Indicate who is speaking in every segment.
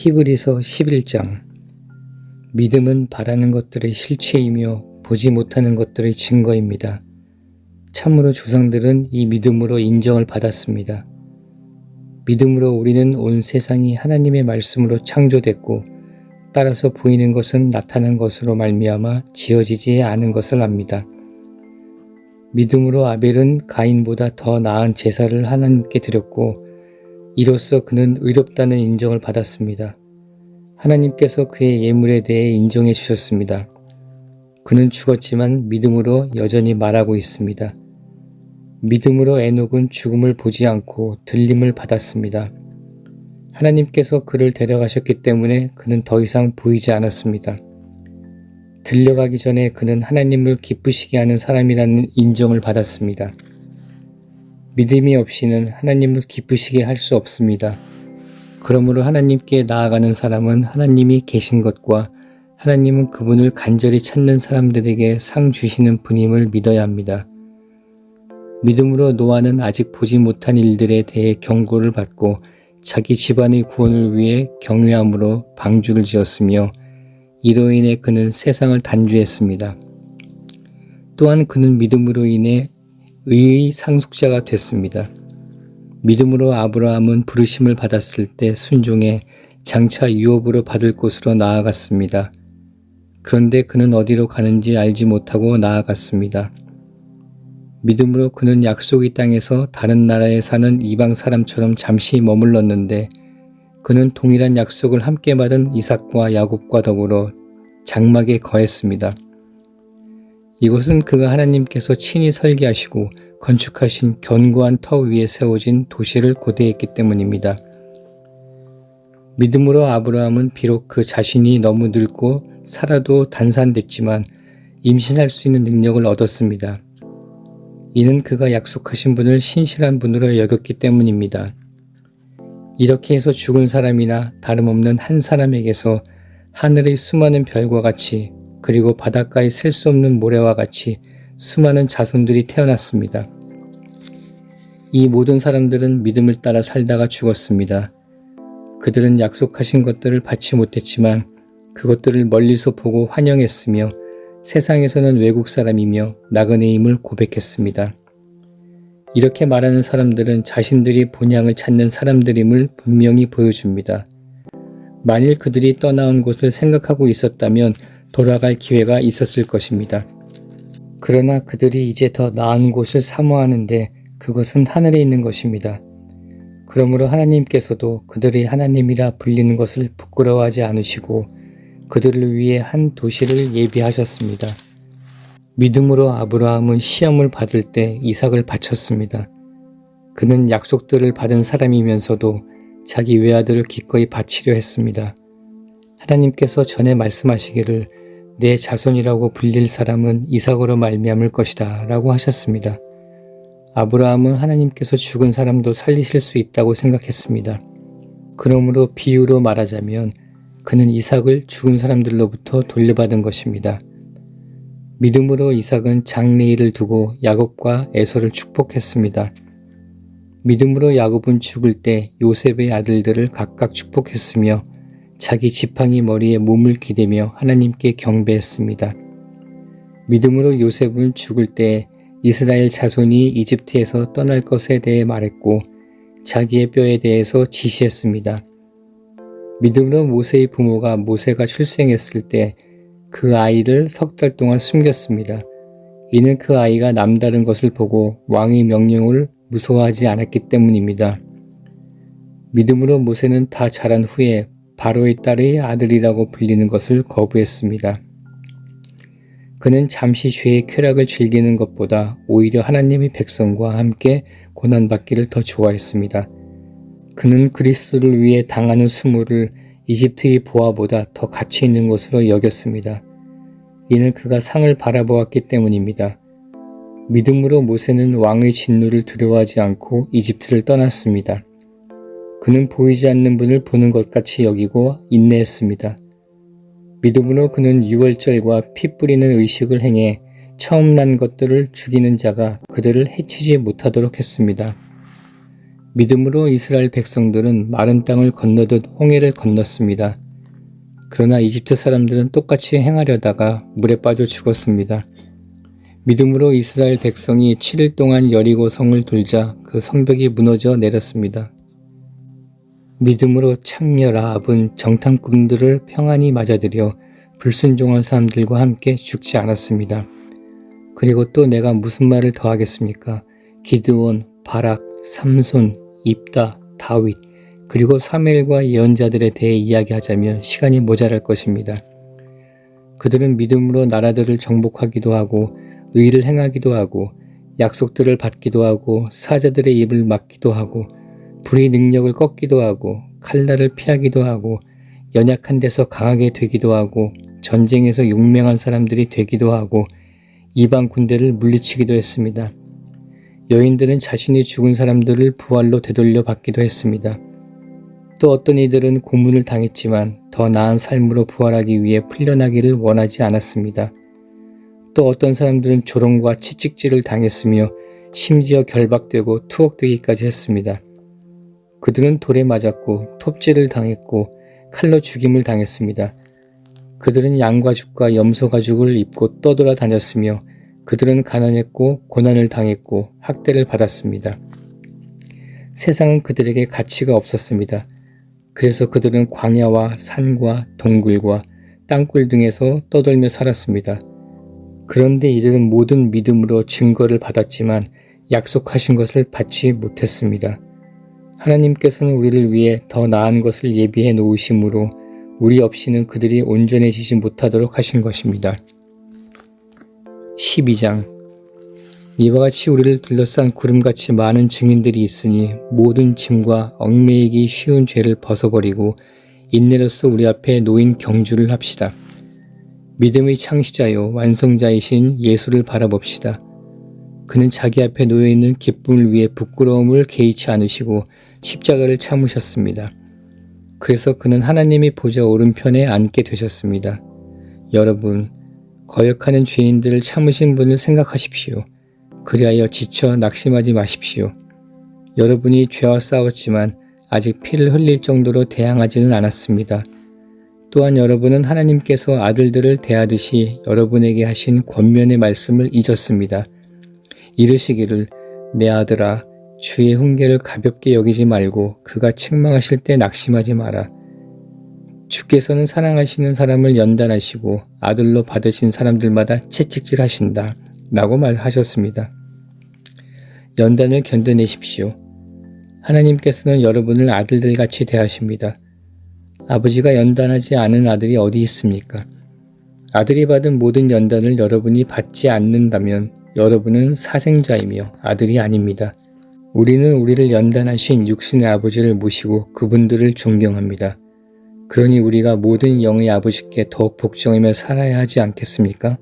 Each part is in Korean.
Speaker 1: 히브리서 11장 믿음은 바라는 것들의 실체이며 보지 못하는 것들의 증거입니다. 참으로 조상들은 이 믿음으로 인정을 받았습니다. 믿음으로 우리는 온 세상이 하나님의 말씀으로 창조됐고 따라서 보이는 것은 나타난 것으로 말미암아 지어지지 않은 것을 압니다. 믿음으로 아벨은 가인보다 더 나은 제사를 하나님께 드렸고 이로써 그는 의롭다는 인정을 받았습니다. 하나님께서 그의 예물에 대해 인정해 주셨습니다. 그는 죽었지만 믿음으로 여전히 말하고 있습니다. 믿음으로 에녹은 죽음을 보지 않고 들림을 받았습니다. 하나님께서 그를 데려가셨기 때문에 그는 더 이상 보이지 않았습니다. 들려가기 전에 그는 하나님을 기쁘시게 하는 사람이라는 인정을 받았습니다. 믿음이 없이는 하나님을 기쁘시게 할 수 없습니다. 그러므로 하나님께 나아가는 사람은 하나님이 계신 것과 하나님은 그분을 간절히 찾는 사람들에게 상 주시는 분임을 믿어야 합니다. 믿음으로 노아는 아직 보지 못한 일들에 대해 경고를 받고 자기 집안의 구원을 위해 경외함으로 방주를 지었으며 이로 인해 그는 세상을 단주했습니다. 또한 그는 믿음으로 인해 의의 상속자가 됐습니다. 믿음으로 아브라함은 부르심을 받았을 때 순종해 장차 유업으로 받을 곳으로 나아갔습니다. 그런데 그는 어디로 가는지 알지 못하고 나아갔습니다. 믿음으로 그는 약속의 땅에서 다른 나라에 사는 이방 사람처럼 잠시 머물렀는데 그는 동일한 약속을 함께 받은 이삭과 야곱과 더불어 장막에 거했습니다. 이곳은 그가 하나님께서 친히 설계하시고 건축하신 견고한 터 위에 세워진 도시를 고대했기 때문입니다. 믿음으로 아브라함은 비록 그 자신이 너무 늙고 살아도 단산됐지만 임신할 수 있는 능력을 얻었습니다. 이는 그가 약속하신 분을 신실한 분으로 여겼기 때문입니다. 이렇게 해서 죽은 사람이나 다름없는 한 사람에게서 하늘의 수많은 별과 같이 그리고 바닷가의 셀 수 없는 모래와 같이 수많은 자손들이 태어났습니다. 이 모든 사람들은 믿음을 따라 살다가 죽었습니다. 그들은 약속하신 것들을 받지 못했지만 그것들을 멀리서 보고 환영했으며 세상에서는 외국 사람이며 나그네임을 고백했습니다. 이렇게 말하는 사람들은 자신들이 본향을 찾는 사람들임을 분명히 보여줍니다. 만일 그들이 떠나온 곳을 생각하고 있었다면 돌아갈 기회가 있었을 것입니다. 그러나 그들이 이제 더 나은 곳을 사모하는데 그것은 하늘에 있는 것입니다. 그러므로 하나님께서도 그들이 하나님이라 불리는 것을 부끄러워하지 않으시고 그들을 위해 한 도시를 예비하셨습니다. 믿음으로 아브라함은 시험을 받을 때 이삭을 바쳤습니다. 그는 약속들을 받은 사람이면서도 자기 외아들을 기꺼이 바치려 했습니다. 하나님께서 전에 말씀하시기를 내 자손이라고 불릴 사람은 이삭으로 말미암을 것이다 라고 하셨습니다. 아브라함은 하나님께서 죽은 사람도 살리실 수 있다고 생각했습니다. 그러므로 비유로 말하자면 그는 이삭을 죽은 사람들로부터 돌려받은 것입니다. 믿음으로 이삭은 장래일을 두고 야곱과 에서를 축복했습니다. 믿음으로 야곱은 죽을 때 요셉의 아들들을 각각 축복했으며 자기 지팡이 머리에 몸을 기대며 하나님께 경배했습니다. 믿음으로 요셉은 죽을 때 이스라엘 자손이 이집트에서 떠날 것에 대해 말했고 자기의 뼈에 대해서 지시했습니다. 믿음으로 모세의 부모가 모세가 출생했을 때 그 아이를 석 달 동안 숨겼습니다. 이는 그 아이가 남다른 것을 보고 왕의 명령을 무서워하지 않았기 때문입니다. 믿음으로 모세는 다 자란 후에 바로의 딸의 아들이라고 불리는 것을 거부했습니다. 그는 잠시 죄의 쾌락을 즐기는 것보다 오히려 하나님의 백성과 함께 고난받기를 더 좋아했습니다. 그는 그리스도를 위해 당하는 수모를 이집트의 보아보다 더 가치 있는 것으로 여겼습니다. 이는 그가 상을 바라보았기 때문입니다. 믿음으로 모세는 왕의 진노를 두려워하지 않고 이집트를 떠났습니다. 그는 보이지 않는 분을 보는 것 같이 여기고 인내했습니다. 믿음으로 그는 유월절과 피 뿌리는 의식을 행해 처음 난 것들을 죽이는 자가 그들을 해치지 못하도록 했습니다. 믿음으로 이스라엘 백성들은 마른 땅을 건너듯 홍해를 건넜습니다. 그러나 이집트 사람들은 똑같이 행하려다가 물에 빠져 죽었습니다. 믿음으로 이스라엘 백성이 7일 동안 여리고 성을 돌자 그 성벽이 무너져 내렸습니다. 믿음으로 창녀 라 합은 정탐꾼들을 평안히 맞아들여 불순종한 사람들과 함께 죽지 않았습니다. 그리고 또 내가 무슨 말을 더 하겠습니까? 기드온, 바락, 삼손, 입다, 다윗, 그리고 사무엘과 예언자들에 대해 이야기하자면 시간이 모자랄 것입니다. 그들은 믿음으로 나라들을 정복하기도 하고 의를 행하기도 하고 약속들을 받기도 하고 사자들의 입을 막기도 하고 불의 능력을 꺾기도 하고 칼날을 피하기도 하고 연약한 데서 강하게 되기도 하고 전쟁에서 용맹한 사람들이 되기도 하고 이방 군대를 물리치기도 했습니다. 여인들은 자신이 죽은 사람들을 부활로 되돌려 받기도 했습니다. 또 어떤 이들은 고문을 당했지만 더 나은 삶으로 부활하기 위해 풀려나기를 원하지 않았습니다. 또 어떤 사람들은 조롱과 채찍질을 당했으며 심지어 결박되고 투옥되기까지 했습니다. 그들은 돌에 맞았고 톱질을 당했고 칼로 죽임을 당했습니다. 그들은 양과 죽과 염소 가죽을 입고 떠돌아 다녔으며 그들은 가난했고 고난을 당했고 학대를 받았습니다. 세상은 그들에게 가치가 없었습니다. 그래서 그들은 광야와 산과 동굴과 땅굴 등에서 떠돌며 살았습니다. 그런데 이들은 모든 믿음으로 증거를 받았지만 약속하신 것을 받지 못했습니다. 하나님께서는 우리를 위해 더 나은 것을 예비해 놓으심으로 우리 없이는 그들이 온전해지지 못하도록 하신 것입니다. 12장 이와 같이 우리를 둘러싼 구름같이 많은 증인들이 있으니 모든 짐과 얽매이기 쉬운 죄를 벗어버리고 인내로서 우리 앞에 놓인 경주를 합시다. 믿음의 창시자요 완성자이신 예수를 바라봅시다. 그는 자기 앞에 놓여있는 기쁨을 위해 부끄러움을 개의치 않으시고 십자가를 참으셨습니다. 그래서 그는 하나님이 보좌 오른편에 앉게 되셨습니다. 여러분, 거역하는 죄인들을 참으신 분을 생각하십시오. 그리하여 지쳐 낙심하지 마십시오. 여러분이 죄와 싸웠지만 아직 피를 흘릴 정도로 대항하지는 않았습니다. 또한 여러분은 하나님께서 아들들을 대하듯이 여러분에게 하신 권면의 말씀을 잊었습니다. 이르시기를 내 아들아 주의 훈계를 가볍게 여기지 말고 그가 책망하실 때 낙심하지 마라. 주께서는 사랑하시는 사람을 연단하시고 아들로 받으신 사람들마다 채찍질 하신다. 라고 말하셨습니다. 연단을 견뎌내십시오. 하나님께서는 여러분을 아들들 같이 대하십니다. 아버지가 연단하지 않은 아들이 어디 있습니까? 아들이 받은 모든 연단을 여러분이 받지 않는다면 여러분은 사생자이며 아들이 아닙니다. 우리는 우리를 연단하신 육신의 아버지를 모시고 그분들을 존경합니다. 그러니 우리가 모든 영의 아버지께 더욱 복종하며 살아야 하지 않겠습니까?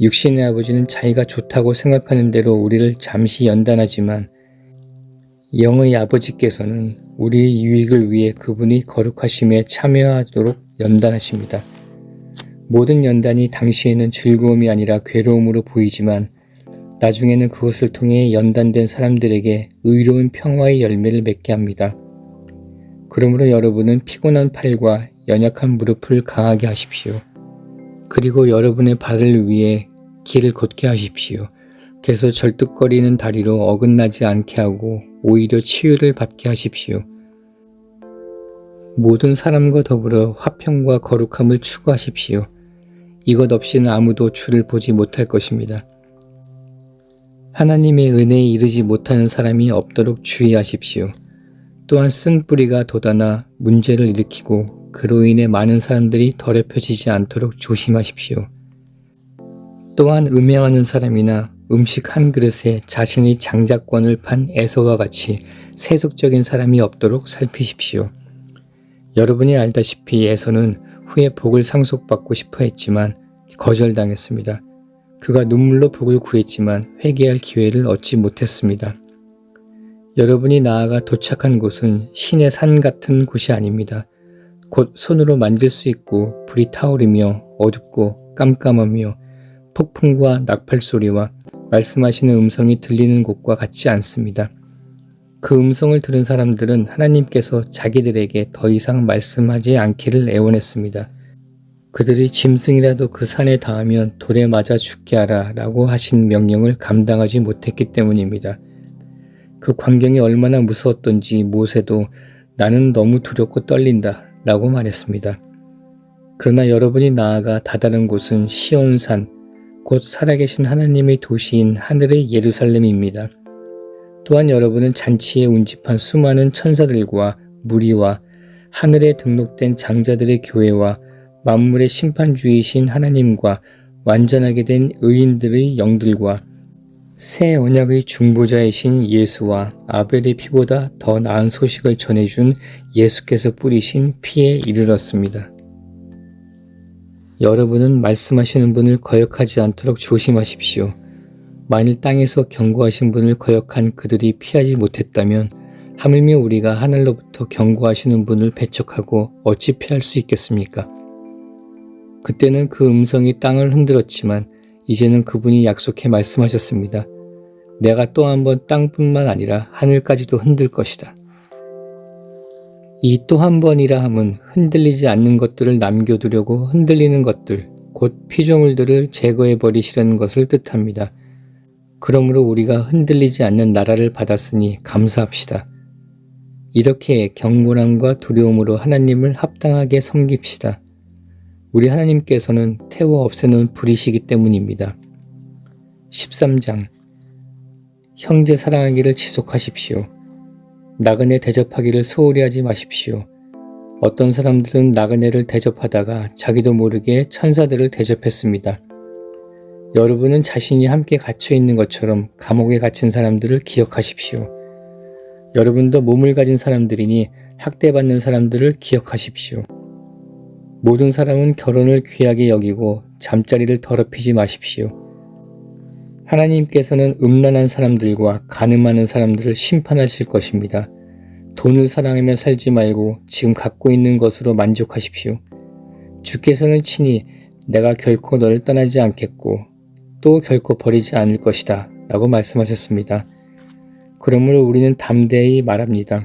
Speaker 1: 육신의 아버지는 자기가 좋다고 생각하는 대로 우리를 잠시 연단하지만 영의 아버지께서는 우리의 유익을 위해 그분이 거룩하심에 참여하도록 연단하십니다. 모든 연단이 당시에는 즐거움이 아니라 괴로움으로 보이지만 나중에는 그것을 통해 연단된 사람들에게 의로운 평화의 열매를 맺게 합니다. 그러므로 여러분은 피곤한 팔과 연약한 무릎을 강하게 하십시오. 그리고 여러분의 발을 위해 길을 걷게 하십시오. 그래서 절뚝거리는 다리로 어긋나지 않게 하고 오히려 치유를 받게 하십시오. 모든 사람과 더불어 화평과 거룩함을 추구하십시오. 이것 없이는 아무도 주를 보지 못할 것입니다. 하나님의 은혜에 이르지 못하는 사람이 없도록 주의하십시오. 또한 쓴 뿌리가 돋아나 문제를 일으키고 그로 인해 많은 사람들이 더럽혀지지 않도록 조심하십시오. 또한 음행하는 사람이나 음식 한 그릇에 자신의 장자권을 판 에서와 같이 세속적인 사람이 없도록 살피십시오. 여러분이 알다시피 에서는 후에 복을 상속받고 싶어 했지만 거절당했습니다. 그가 눈물로 복을 구했지만 회개할 기회를 얻지 못했습니다. 여러분이 나아가 도착한 곳은 신의 산 같은 곳이 아닙니다. 곧 손으로 만질 수 있고 불이 타오르며 어둡고 깜깜하며 폭풍과 낙팔 소리와 말씀하시는 음성이 들리는 곳과 같지 않습니다. 그 음성을 들은 사람들은 하나님께서 자기들에게 더 이상 말씀하지 않기를 애원했습니다. 그들이 짐승이라도 그 산에 닿으면 돌에 맞아 죽게 하라 라고 하신 명령을 감당하지 못했기 때문입니다. 그 광경이 얼마나 무서웠던지 모세도 나는 너무 두렵고 떨린다 라고 말했습니다. 그러나 여러분이 나아가 다다른 곳은 시온산, 곧 살아계신 하나님의 도시인 하늘의 예루살렘입니다. 또한 여러분은 잔치에 운집한 수많은 천사들과 무리와 하늘에 등록된 장자들의 교회와 만물의 심판주이신 하나님과 완전하게 된 의인들의 영들과 새 언약의 중보자이신 예수와 아벨의 피보다 더 나은 소식을 전해준 예수께서 뿌리신 피에 이르렀습니다. 여러분은 말씀하시는 분을 거역하지 않도록 조심하십시오. 만일 땅에서 경고하신 분을 거역한 그들이 피하지 못했다면 하물며 우리가 하늘로부터 경고하시는 분을 배척하고 어찌 피할 수 있겠습니까? 그때는 그 음성이 땅을 흔들었지만 이제는 그분이 약속해 말씀하셨습니다. 내가 또 한 번 땅뿐만 아니라 하늘까지도 흔들 것이다. 이 또 한 번이라 함은 흔들리지 않는 것들을 남겨두려고 흔들리는 것들, 곧 피조물들을 제거해 버리시려는 것을 뜻합니다. 그러므로 우리가 흔들리지 않는 나라를 받았으니 감사합시다. 이렇게 경고함과 두려움으로 하나님을 합당하게 섬깁시다. 우리 하나님께서는 태워 없애는 불이시기 때문입니다. 13장 형제 사랑하기를 지속하십시오. 나그네 대접하기를 소홀히 하지 마십시오. 어떤 사람들은 나그네를 대접하다가 자기도 모르게 천사들을 대접했습니다. 여러분은 자신이 함께 갇혀 있는 것처럼 감옥에 갇힌 사람들을 기억하십시오. 여러분도 몸을 가진 사람들이니 학대받는 사람들을 기억하십시오. 모든 사람은 결혼을 귀하게 여기고 잠자리를 더럽히지 마십시오. 하나님께서는 음란한 사람들과 가늠하는 사람들을 심판하실 것입니다. 돈을 사랑하며 살지 말고 지금 갖고 있는 것으로 만족하십시오. 주께서는 친히 내가 결코 너를 떠나지 않겠고 또 결코 버리지 않을 것이다. 라고 말씀하셨습니다. 그러므로 우리는 담대히 말합니다.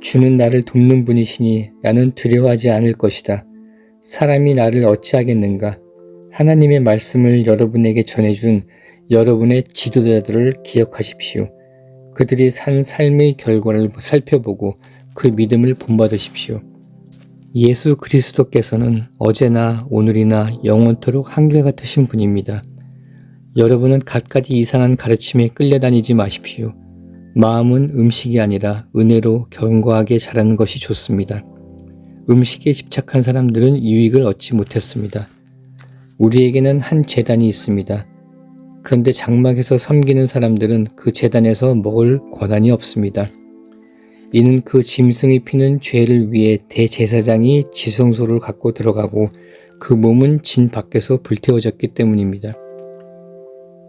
Speaker 1: 주는 나를 돕는 분이시니 나는 두려워하지 않을 것이다. 사람이 나를 어찌하겠는가? 하나님의 말씀을 여러분에게 전해준 여러분의 지도자들을 기억하십시오. 그들이 산 삶의 결과를 살펴보고 그 믿음을 본받으십시오. 예수 그리스도께서는 어제나 오늘이나 영원토록 한결같으신 분입니다. 여러분은 갖가지 이상한 가르침에 끌려다니지 마십시오. 마음은 음식이 아니라 은혜로 견고하게 자라는 것이 좋습니다. 음식에 집착한 사람들은 유익을 얻지 못했습니다. 우리에게는 한 재단이 있습니다. 그런데 장막에서 섬기는 사람들은 그 재단에서 먹을 권한이 없습니다. 이는 그 짐승의 피는 죄를 위해 대제사장이 지성소를 갖고 들어가고 그 몸은 진 밖에서 불태워졌기 때문입니다.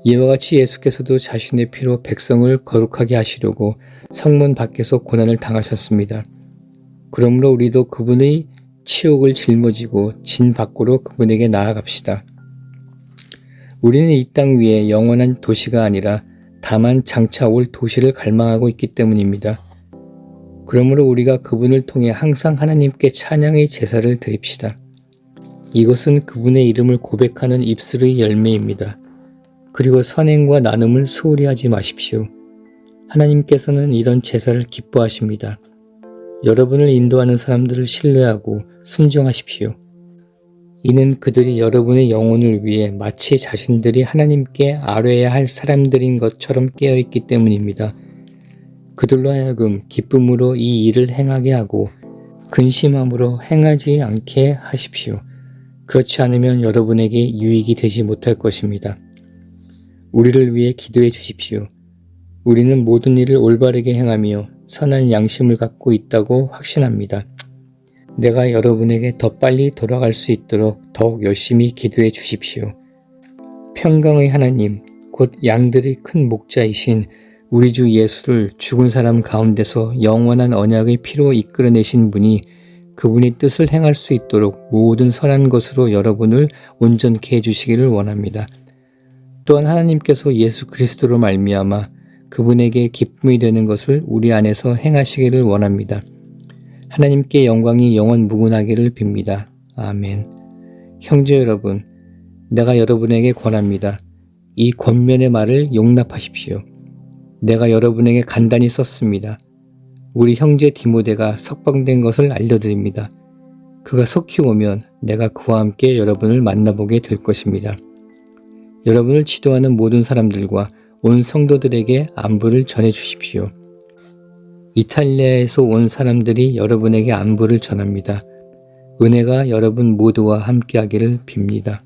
Speaker 1: 이와 같이 예수께서도 자신의 피로 백성을 거룩하게 하시려고 성문 밖에서 고난을 당하셨습니다. 그러므로 우리도 그분의 치욕을 짊어지고 진 밖으로 그분에게 나아갑시다. 우리는 이 땅 위에 영원한 도시가 아니라 다만 장차 올 도시를 갈망하고 있기 때문입니다. 그러므로 우리가 그분을 통해 항상 하나님께 찬양의 제사를 드립시다. 이것은 그분의 이름을 고백하는 입술의 열매입니다. 그리고 선행과 나눔을 소홀히 하지 마십시오. 하나님께서는 이런 제사를 기뻐하십니다. 여러분을 인도하는 사람들을 신뢰하고 순종하십시오. 이는 그들이 여러분의 영혼을 위해 마치 자신들이 하나님께 아뢰야 할 사람들인 것처럼 깨어있기 때문입니다. 그들로 하여금 기쁨으로 이 일을 행하게 하고 근심함으로 행하지 않게 하십시오. 그렇지 않으면 여러분에게 유익이 되지 못할 것입니다. 우리를 위해 기도해 주십시오. 우리는 모든 일을 올바르게 행하며 선한 양심을 갖고 있다고 확신합니다. 내가 여러분에게 더 빨리 돌아갈 수 있도록 더욱 열심히 기도해 주십시오. 평강의 하나님, 곧 양들의 큰 목자이신 우리 주 예수를 죽은 사람 가운데서 영원한 언약의 피로 이끌어내신 분이 그분의 뜻을 행할 수 있도록 모든 선한 것으로 여러분을 온전케 해주시기를 원합니다. 또한 하나님께서 예수 그리스도로 말미암아 그분에게 기쁨이 되는 것을 우리 안에서 행하시기를 원합니다. 하나님께 영광이 영원 무궁하기를 빕니다. 아멘. 형제 여러분, 내가 여러분에게 권합니다. 이 권면의 말을 용납하십시오. 내가 여러분에게 간단히 썼습니다. 우리 형제 디모데가 석방된 것을 알려드립니다. 그가 속히 오면 내가 그와 함께 여러분을 만나보게 될 것입니다. 여러분을 지도하는 모든 사람들과 온 성도들에게 안부를 전해 주십시오. 이탈리아에서 온 사람들이 여러분에게 안부를 전합니다. 은혜가 여러분 모두와 함께하기를 빕니다.